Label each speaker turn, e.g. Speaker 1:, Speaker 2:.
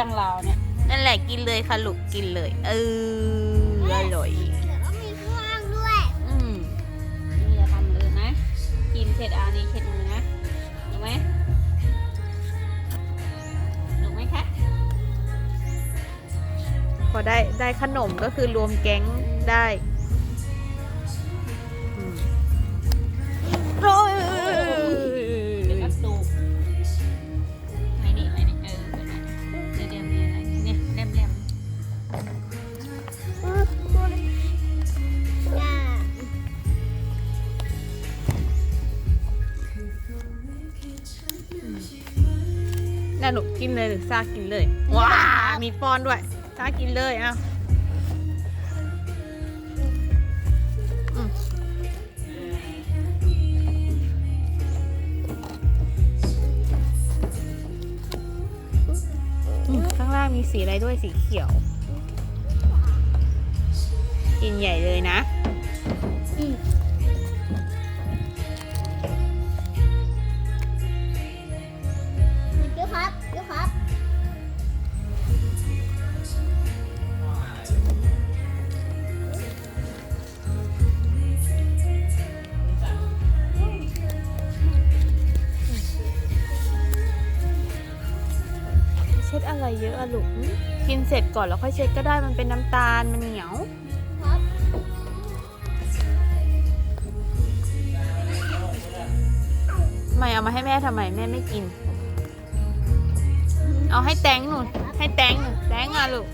Speaker 1: จังเราเนี่ย
Speaker 2: นั่นแหละกินเลยค่ะลูกกินเลย เอออร่อย พอได้ได้ขนมก็คือรวมแก๊งได้อืมโอ้ย
Speaker 1: เดี๋ยวก็สูบไม่นี่ไม่นี่เออเป็นไงเดี๋ยวเดี๋ยวมีอะไรเนี่ยแหลม
Speaker 3: จ้า
Speaker 2: น่าหนูกินเลยหรือซากินเลย ว้ามีป้อนด้วย้ากินเลยอะอืมข้างล่างมีสีอะไรด้วยสีเขียว กินใหญ่เลยนะ อะไรเยอะอะลูกกินเสร็จก่อนแล้วค่อยเช็ดก็ได้มันเป็นน้ำตาลมันเหนียวไม่เอามาให้แม่ทำไมแม่ไม่กิน เอาให้แตงหนูให้แตงหนูแตงอะลูก